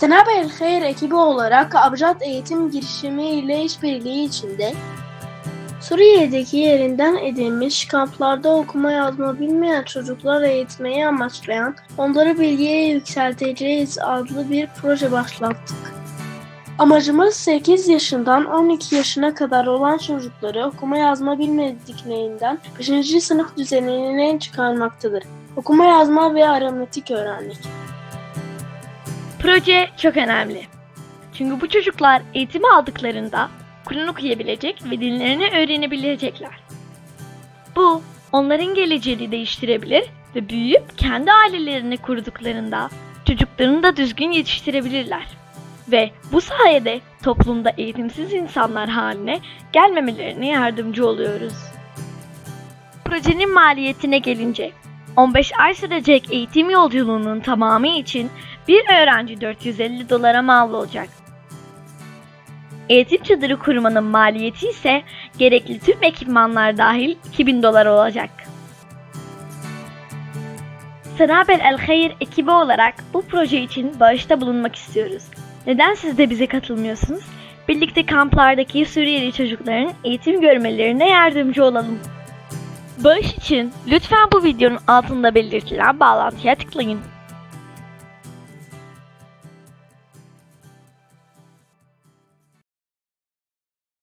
Cenab-ı Hayır ekibi olarak Abjad Eğitim Girişimi ile işbirliği içinde Suriye'deki yerinden edilmiş kamplarda okuma yazma bilmeyen çocuklar eğitmeyi amaçlayan Onları Bilgiye Yükselteceğiz adlı bir proje başlattık. Amacımız 8 yaşından 12 yaşına kadar olan çocukları okuma yazma bilmediklerinden 5. sınıf düzenine çıkarmaktadır. Okuma yazma ve aritmetik öğrendik. Proje çok önemli. Çünkü bu çocuklar eğitimi aldıklarında Kur'an okuyabilecek ve dinlerini öğrenebilecekler. Bu onların geleceğini değiştirebilir ve büyüyüp kendi ailelerini kurduklarında çocuklarını da düzgün yetiştirebilirler. Ve bu sayede toplumda eğitimsiz insanlar haline gelmemelerine yardımcı oluyoruz. Projenin maliyetine gelince 15 ay sürecek eğitim yolculuğunun tamamı için bir öğrenci 450 dolara mal olacak. Eğitim çadırı kurmanın maliyeti ise gerekli tüm ekipmanlar dahil 2000 dolar olacak. Serabel El Hayır ekibi olarak bu proje için bağışta bulunmak istiyoruz. Neden siz de bize katılmıyorsunuz? Birlikte kamplardaki Suriyeli çocukların eğitim görmelerine yardımcı olalım. Bağış için lütfen bu videonun altında belirtilen bağlantıya tıklayın.